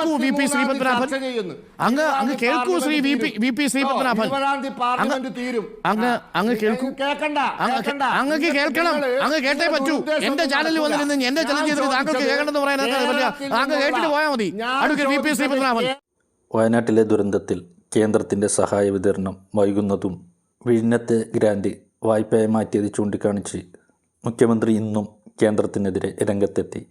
കേൾക്കൂ V P Sreepadmanabhan. അങ്ങ് അങ്ങ് കേൾക്കൂ Sri V P V P Sreepadmanabhan. അങ്ങ് അങ്ങ് കേൾക്കൂ. അങ്ങക്ക് കേൾക്കണം. അങ്ങ് കേട്ടേ പറ്റൂ. എന്റെ ചാനലിൽ. വന്നിരുന്ന് എന്റെ ചലഞ്ച് ചെയ്തിട്ട് താങ്കൾക്ക് കേൾക്കണമെന്ന് പറയാൻ അങ്ങ് കേട്ടിട്ട് പോയാൽ മതി. Advocate V P Sreepadmanabhan. വയനാട്ടിലെ ദുരന്തത്തിൽ കേന്ദ്രത്തിന്റെ സഹായ വിതരണം വൈകുന്നതും വിഴിഞ്ഞത്തെ ഗ്രാൻഡ് വായ്പയായി മാറ്റിയത് ചൂണ്ടിക്കാണിച്ച് മുഖ്യമന്ത്രി ഇന്നും കേന്ദ്രത്തിനെതിരെ രംഗത്തെത്തി.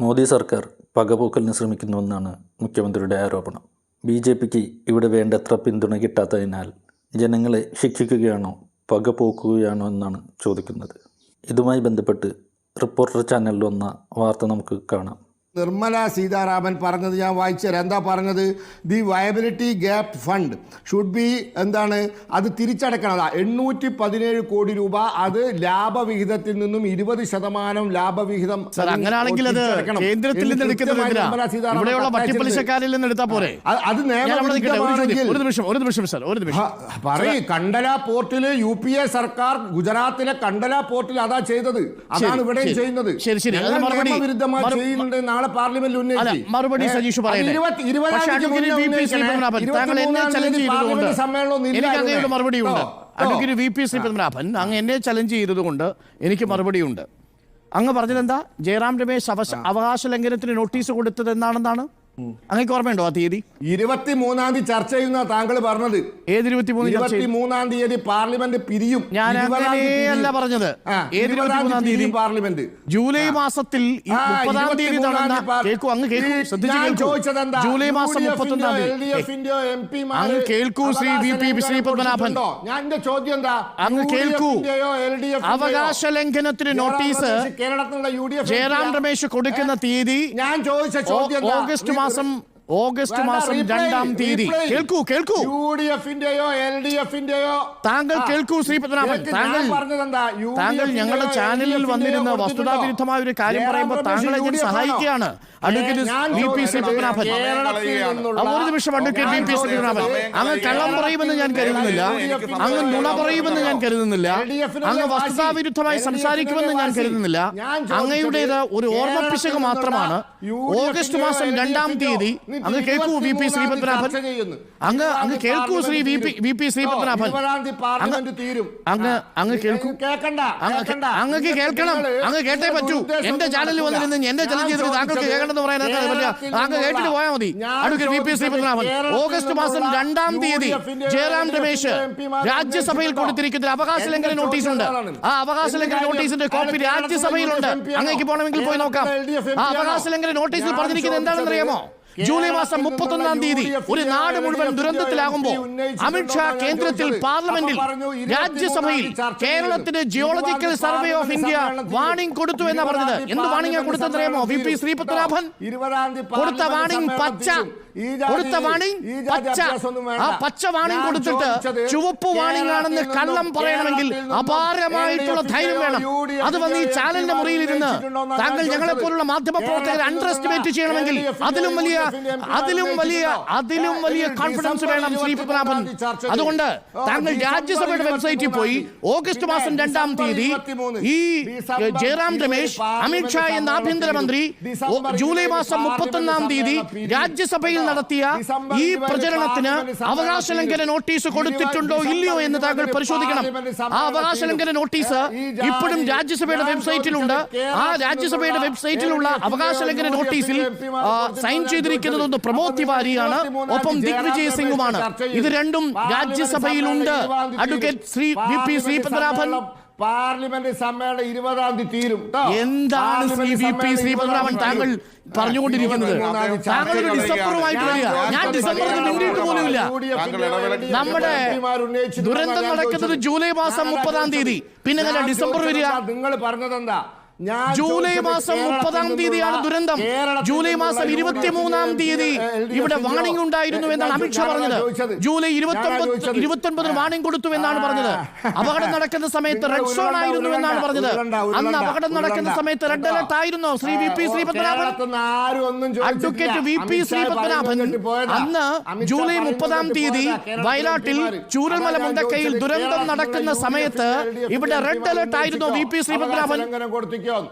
മോദി സർക്കാർ പകപോക്കലിന് ശ്രമിക്കുന്നുവെന്നാണ് മുഖ്യമന്ത്രിയുടെ ആരോപണം. ബി ജെ പിക്ക് ഇവിടെ വേണ്ടത്ര പിന്തുണ കിട്ടാത്തതിനാൽ ജനങ്ങളെ ശിക്ഷിക്കുകയാണോ പക പോക്കുകയാണോ എന്നാണ് ചോദിക്കുന്നത്. ഇതുമായി ബന്ധപ്പെട്ട് റിപ്പോർട്ടർ ചാനലിൽ വന്ന വാർത്ത നമുക്ക് കാണാം. നിർമ്മല സീതാരാമൻ പറഞ്ഞത് ഞാൻ വായിച്ചു തരാം എന്താ പറഞ്ഞത്? The viability gap fund should be എന്താണ്? അത് തിരിച്ചടക്കണം. എണ്ണൂറ്റി പതിനേഴ് കോടി രൂപ അത് ലാഭവിഹിതത്തിൽ നിന്നും ഇരുപത് ശതമാനം ലാഭവിഹിതം അങ്ങനെയാണെങ്കിൽ അത് കേന്ദ്രത്തിൽ നിന്ന് എടുത്താൽ പോരെ. അത് ഒരു നിമിഷം ഒരു നിമിഷം സാർ ഒരു നിമിഷം. പറയ്. കണ്ടല പോർട്ടിൽ യു പി എ സർക്കാർ ഗുജറാത്തിലെ കണ്ടല പോർട്ടിൽ അതാ ചെയ്തത്. അതാണ് ഇവിടെയും ചെയ്യുന്നത്. ശരി, ശരി. മറു- ചെയ്യുന്നുണ്ട് നാളെ പാർലമെന്റിൽ ഉന്നയിച്ചു. മറുപടി സജീഷ് പറയട്ടെ? അഡ്വക്കേറ്റ് വി പി അങ്ങ് എന്നെ ചലഞ്ച് ചെയ്തതുകൊണ്ട് എനിക്ക് മറുപടിയുണ്ട് അങ്ങ് പറഞ്ഞതെന്താ? ജയറാം രമേശ് അവകാശ ലംഘനത്തിന് നോട്ടീസ് കൊടുത്തത് എന്നാണെന്നാണ് അങ്ങേക്ക് ഓർമ്മയുണ്ടോ ആ തീയതി? ഇരുപത്തി മൂന്നാം തീയതി ചർച്ച ചെയ്യുന്ന താങ്കൾ പറഞ്ഞത്. ഏത് ഇരുപത്തിമൂന്നാം തീയതി പാർലമെന്റ് പിരിയും. ഞാൻ അല്ല അങ്ങനെയല്ല. പറഞ്ഞത്. ഏത് ഇരുപത്തിമൂന്നാം തീയതി പാർലമെന്റ്. ജൂലൈ മാസത്തിൽ മുപ്പതാം തീയതി കേൾക്കൂ അങ്ങ് കേൾക്കൂ ശ്രദ്ധിച്ച്? ജൂലൈ മാസം മുപ്പത്തൊന്നാം തീയതി. അങ്ങ് കേൾക്കൂ ശ്രീ വി പി അവകാശ ശ്രീ പത്മനാഭൻ. ഞാൻ ചോദ്യം എന്താ അങ്ങ് കേൾക്കൂ? അവകാശ ലംഘനത്തിന് നോട്ടീസ് കേരളത്തിലുള്ള U D F Jairam Ramesh കൊടുക്കുന്ന തീയതി ഞാൻ ചോദിച്ച ചോദ്യം? ഓഗസ്റ്റ് റീ- മാസം ഓഗസ്റ്റ് മാസം രണ്ടാം തീയതി. കേൾക്കൂ കേൾക്കൂ. യു ഡി എഫിന്റെയോ എൽ ഡി എഫിന്റെയോ? താങ്കൾ കേൾക്കൂ ശ്രീ പത്മനാഭൻ. താങ്കൾ താങ്കൾ ഞങ്ങളുടെ ചാനലിൽ വന്നിരുന്ന വസ്തുതാവിരുദ്ധമായ ഒരു കാര്യം പറയുമ്പോൾ താങ്കളെ ഞാൻ സഹായിക്കുകയാണ് ഒരു നിമിഷം അഡ്വക്കേറ്റ് വി പി ശ്രീപത്മനാഭൻ അങ്ങ് കള്ളം പറയുമെന്ന് ഞാൻ കരുതുന്നില്ല. അങ്ങ് നുണ പറയുമെന്ന് ഞാൻ കരുതുന്നില്ല. അങ്ങ് വസ്തുതാവിരുദ്ധമായി സംസാരിക്കുമെന്ന് ഞാൻ കരുതുന്നില്ല. അങ്ങയുടേത് ഒരു ഓർമ്മപ്പിശക് മാത്രമാണ്. ഓഗസ്റ്റ് മാസം രണ്ടാം തീയതി അങ്ങ് കേൾക്കൂ വി പി ശ്രീപത്മനാഭൻ. അങ്ങ് അങ്ങ് കേൾക്കൂ Sri V P V P Sreepadmanabhan. Parliament അങ്ങ് അങ്ങ് കേൾക്കൂ. കേൾക്കണ്ട അങ്ങ് കേൾക്കണ്ട. അങ്ങക്ക് കേൾക്കണം. അങ്ങ് കേട്ടേ പറ്റൂ. എന്റെ ചാനലിൽ നടക്കില്ല. വന്നിരുന്ന് എന്റെ ചലഞ്ച് ചെയ്തിട്ട് ഞാൻ താങ്കൾക്ക് ചോദിച്ചത് കേൾക്കണമെന്ന് പറയാൻ അങ്ങ് കേട്ടിട്ട് പോയാൽ മതി. വി പി ശ്രീപത്മനാഭൻ ഓഗസ്റ്റ് മാസം രണ്ടാം തീയതി ജയറാം രമേശ് രാജ്യസഭയിൽ? കൊടുത്തിരിക്കുന്ന അവകാശ ലംഘന നോട്ടീസ് ഉണ്ട്. ആ അവകാശ ലംഘന നോട്ടീസിന്റെ കോപ്പി രാജ്യസഭയിലുണ്ട്. അങ്ങേക്ക് പോകണമെങ്കിൽ പോയി നോക്കാം. ആ അവകാശ ലംഘന നോട്ടീസിൽ പറഞ്ഞിരിക്കുന്നത് എന്താണെന്ന് അറിയാമോ ജൂലൈ മാസം മുപ്പത്തൊന്നാം തീയതി ഒരു നാട് മുഴുവൻ ദുരന്തത്തിലാകുമ്പോൾ അമിത്ഷാ കേന്ദ്രത്തിൽ പാർലമെന്റിൽ രാജ്യസഭയിൽ കേരളത്തിന് geological survey of India warning കൊടുത്തു എന്നാ പറഞ്ഞത്. എന്ത് വാണിംഗ് തീയതി കൊടുത്തെന്നറിയാമോ വി പി ശ്രീപത്മനാഭൻ കൊടുത്ത വാണിംഗ് പച്ച കൊടുത്ത വാണിംഗ് പച്ച. ആ പച്ച വാണിംഗ് കൊടുത്തിട്ട് ചുവപ്പ് വാണിംഗ് ആണെന്ന് കള്ളം പറയണമെങ്കിൽ അപാരമായിട്ടുള്ള ധൈര്യം വേണം. അത് വന്ന് ഈ ചാനലിന്റെ മുറിയിൽ ഇരുന്ന് താങ്കൾ ഞങ്ങളെ പോലുള്ള മാധ്യമ പ്രവർത്തകരെ അണ്ടർ എസ്റ്റിമേറ്റ് ചെയ്യണമെങ്കിൽ അതിലും വലിയ അതിലും വലിയ അതിലും വലിയ കോൺഫിഡൻസ് വേണം ശ്രീ പത്മനാഭൻ. അതുകൊണ്ട് താങ്കൾ രാജ്യസഭയുടെ വെബ്സൈറ്റിൽ പോയി ഓഗസ്റ്റ് മാസം രണ്ടാം തീയതി ഈ ജയറാം രമേശ് അമിത്ഷാ എന്ന ആഭ്യന്തരമന്ത്രി ജൂലൈ മാസം മുപ്പത്തൊന്നാം തീയതി സമ്മേളനം നടത്തിയ ഈ പ്രചരണത്തിന് അവകാശ ലംഘന നോട്ടീസ് കൊടുത്തിട്ടുണ്ടോ ഇല്ലയോ എന്ന് താങ്കൾ പരിശോധിക്കണം. ആ അവകാശ ലംഘന നോട്ടീസ് ഇപ്പോഴും രാജ്യസഭയുടെ വെബ്സൈറ്റിലുണ്ട്. ആ രാജ്യസഭയുടെ വെബ്സൈറ്റിലുള്ള അവകാശ ലംഘന നോട്ടീസിൽ സൈൻ ചെയ്തിരിക്കുന്നത് ഒന്ന് പ്രമോദ് തിവാരിയാണ് ഒപ്പം ദിഗ്വിജയ് സിംഗുമാണ്. ഇത് രണ്ടും രാജ്യസഭയിലുണ്ട്. Advocate. Sri V P Sri parliament സമ്മേളനം ഇരുപതാം തീയതി തീരും എന്താണ് സി ബി പി ശ്രീപദ്രാമൻ താങ്കൾ. പറഞ്ഞുകൊണ്ടിരിക്കുന്നത്? ഇരുപത്തിമൂന്നാം തീയതി ചർച്ച താങ്കൾ ഒരു ചെയ്യും. ഡിസംബറുമായിട്ട് ഞാൻ ഡിസംബറിൽ മിണ്ടിയിട്ട് പോലുമില്ല. നമ്മുടെ ദുരന്തം നടക്കുന്നത് ജൂലൈ മാസം മുപ്പതാം തീയതി. പിന്നെ ഡിസംബർ വരിക? നിങ്ങൾ പറഞ്ഞതെന്താ? ജൂലൈ മാസം മുപ്പതാം തീയതിയാണ് ദുരന്തം. ജൂലൈ മാസം ഇരുപത്തിമൂന്നാം തീയതി ഇവിടെ വാണിംഗ് ഉണ്ടായിരുന്നു എന്നാണ് അമിത്ഷാ പറഞ്ഞത്. ജൂലൈ ഇരുപത്തൊമ്പത്. ഇരുപത്തൊൻപതിന് വാണിംഗ് കൊടുത്തു എന്നാണ് പറഞ്ഞത്. അപകടം നടക്കുന്ന സമയത്ത് റെഡ് സോൺ ആയിരുന്നു എന്നാണ് പറഞ്ഞത്. അന്ന് അപകടം നടക്കുന്ന സമയത്ത് റെഡ് അലർട്ട് ആയിരുന്നു. Sri V P Sreepadmanabhan. Advocate V P Sreepadmanabhan Sri Padmanabhan അന്ന് ജൂലൈ മുപ്പതാം തീയതി. വയനാട്ടിൽ. ചൂരൽമല മുണ്ടക്കയിൽ ദുരന്തം നടക്കുന്ന സമയത്ത് ഇവിടെ റെഡ് അലർട്ട് ആയിരുന്നു വി പി ശ്രീ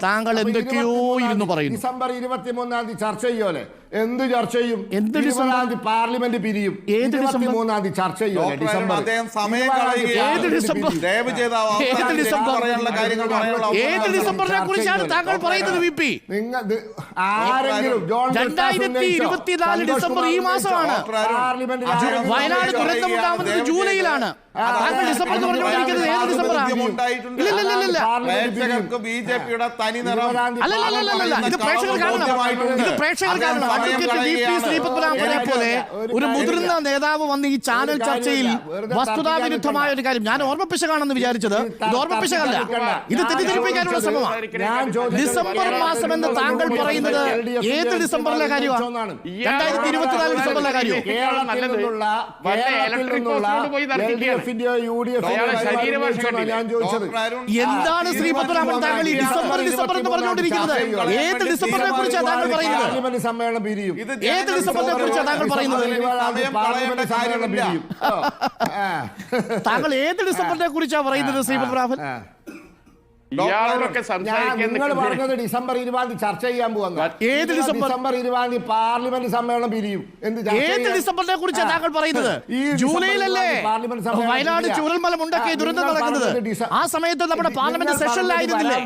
താങ്കൾ എന്തൊക്കെയോ ഇരുന്ന് പറയുന്നു. ഡിസംബർ ഇരുപത്തിമൂന്നാം തീയതി ചർച്ച ചെയ്യുമല്ലേ എന്ത് ചർച്ച ചെയ്യും? എന്ത് ഡിസംബർ? ഇരുപതാം തീയതി പാർലമെന്റ് പിരിയും. ഏത് ഡിസംബർ? മൂന്നാം തീയതി ചർച്ച ചെയ്യും. ഡിസംബർ. അദ്ദേഹം സമയം. ഏത് ഡിസംബർ? ദയവ് ചെയ്ത് ഏത് ഡിസംബർ? പറയാനുള്ള കാര്യങ്ങൾ പറയാനുള്ള ഏത് ഡിസംബറിനെ കുറിച്ചാണ് താങ്കൾ പറയുന്നത് വി പി നിങ്ങൾ ആരെങ്കിലും ജോൺ രണ്ടായിരത്തി ഇരുപത്തിനാല് ഡിസംബർ ഈ മാസമാണ്. വയനാട് ദുരന്തം ഉണ്ടാവുന്നത് ജൂലൈയിലാണ്. താങ്കൾ ഡിസംബർ എന്ന് പറഞ്ഞുകൊണ്ടിരിക്കുന്നത് ഏത് ഡിസംബർ ആണ് ഇല്ല ഇല്ല ഇല്ല ഇല്ല. പ്രേക്ഷകർക്ക് ബി ജെ പിയുടെ തനി നിറം അല്ല തീയതി അല്ലല്ലല്ലല്ല ഇത് പ്രേക്ഷകർ കാണണം. ഇത് പ്രേക്ഷകർ കാണണം അഡ്വക്കേറ്റ് വി പി കളയുകയാണ്. ശ്രീപത്മനാഭനെ പോലെ ഒരു മുതിർന്ന നേതാവ് വന്ന് ഈ ചാനൽ ചർച്ചയിൽ വസ്തുതാ വിരുദ്ധമായ വസ്തുതാവിരുദ്ധമായ ഒരു കാര്യം. ഞാൻ ഓർമ്മപ്പിശകാണെന്ന് വിചാരിച്ചത് ഇത് ഓർമ്മപ്പിശകല്ല. ഇത് തെറ്റിദ്ധരിപ്പിക്കാനുള്ള ശ്രമമാണ്. ഞാൻ ഡിസംബർ മാസം എന്ന് താങ്കൾ പറയുന്നത് ഏത് ഡിസംബറിലെ കാര്യമാണ്? രണ്ടായിരത്തി ഇരുപത്തിനാല് ഡിസംബറിലെ കാര്യം എന്താണ് ശ്രീ പത്മനാഭൻ താങ്കൾ ഈ ഡിസംബർ ഡിസംബർ എന്ന് പറഞ്ഞുകൊണ്ടിരിക്കുന്നത്? ഏത് ഡിസംബറിനെ കുറിച്ചാണ് താങ്കൾ പറയുന്നത്? സമ്മേളനം ഏത് ഡിസംബറിനെ കുറിച്ചാണ് താങ്കൾ പറയുന്നത്. താങ്കൾ ഏത് ഡിസംബറിനെ കുറിച്ചാണ് പറയുന്നത് ശ്രീ പത്മനാഭൻ ആ. ഇയാളോടൊക്കെ ഞാൻ നിങ്ങൾ പറഞ്ഞത് ഡിസംബർ ഇരുപതാം തീയതി ചർച്ച ചെയ്യാൻ പോകുന്ന ഏത് ഡിസംബർ? ഡിസംബർ ഇരുപതാം തീയതി പാർലമെന്റ് സമ്മേളനം പിരിയും എന്ത് ഏത്? ഡിസംബറിനെ കുറിച്ച് താങ്കൾ പറയുന്നത് ജൂലൈയിലല്ലേ വയനാട്. ചൂരൽമല മുണ്ടൊക്കെ ആ, ദുരന്തം നടക്കുന്നത് ആ സമയത്ത് നമ്മുടെ പാർലമെന്റ് സെഷനിലായിരുന്നില്ലേ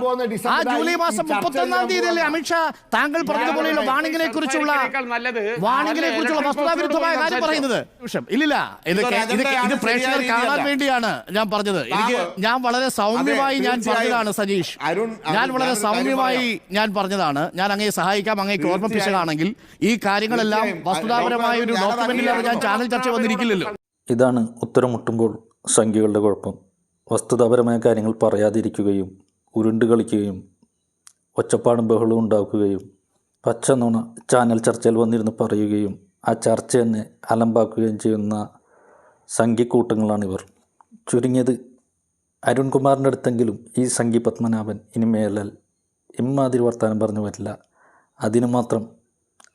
ആ ജൂലൈ മാസം മുപ്പത്തൊന്നാം തീയതിയല്ലേ അമിത്ഷാ താങ്കൾ പറഞ്ഞതുപോലെയുള്ള വാണിങ്ങിനെ കുറിച്ചുള്ള വാണിങ്ങിനെ കുറിച്ചുള്ള വസ്തുതാവിരുദ്ധമായ കാര്യം പറയുന്നത്. ഇല്ലില്ല ഇത് ഇത് പ്രേക്ഷകർ കാണാൻ വേണ്ടിയാണ് ഞാൻ പറഞ്ഞത് എനിക്ക് ഞാൻ വളരെ സൗമ്യമായി ഞാൻ. പറഞ്ഞതാണ് സജീഷ്. ഞാൻ വളരെ സൗമ്യമായി ഞാൻ പറഞ്ഞതാണ്. ഞാൻ അങ്ങേ സഹായിക്കാം അങ്ങേക്ക്. ഓർമ്മിപ്പിച്ചതാണെങ്കിൽ ഈ കാര്യങ്ങളെല്ലാം. വസ്തുതാപരമായ ഒരു ഡോക്യുമെന്റിലാണ് ഞാൻ ചാനൽ ചർച്ച വന്നിരിക്കില്ലല്ലോ. ഇതാണ് ഉത്തരം മുട്ടുമ്പോൾ സംഖ്യകളുടെ കുഴപ്പം. വസ്തുതാപരമായ കാര്യങ്ങൾ പറയാതിരിക്കുകയും ഉരുണ്ട് കളിക്കുകയും ഒച്ചപ്പാടും ബഹളവും ഉണ്ടാക്കുകയും പച്ച നുണ ചാനൽ ചർച്ചയിൽ വന്നിരുന്ന് പറയുകയും ആ ചർച്ച തന്നെ അലമ്പാക്കുകയും ചെയ്യുന്ന സംഖ്യക്കൂട്ടങ്ങളാണിവർ. ചുരുങ്ങിയത് അരുൺകുമാറിന്റെ അടുത്തെങ്കിലും ഈ സംഗി പത്മനാഭൻ ഇനി മേലാൽ ഇമ്മാതിരി വർത്താനം പറഞ്ഞു വരില്ല. അതിനു മാത്രം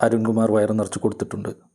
അരുൺകുമാർ വയറ് നിറച്ച് കൊടുത്തിട്ടുണ്ട്.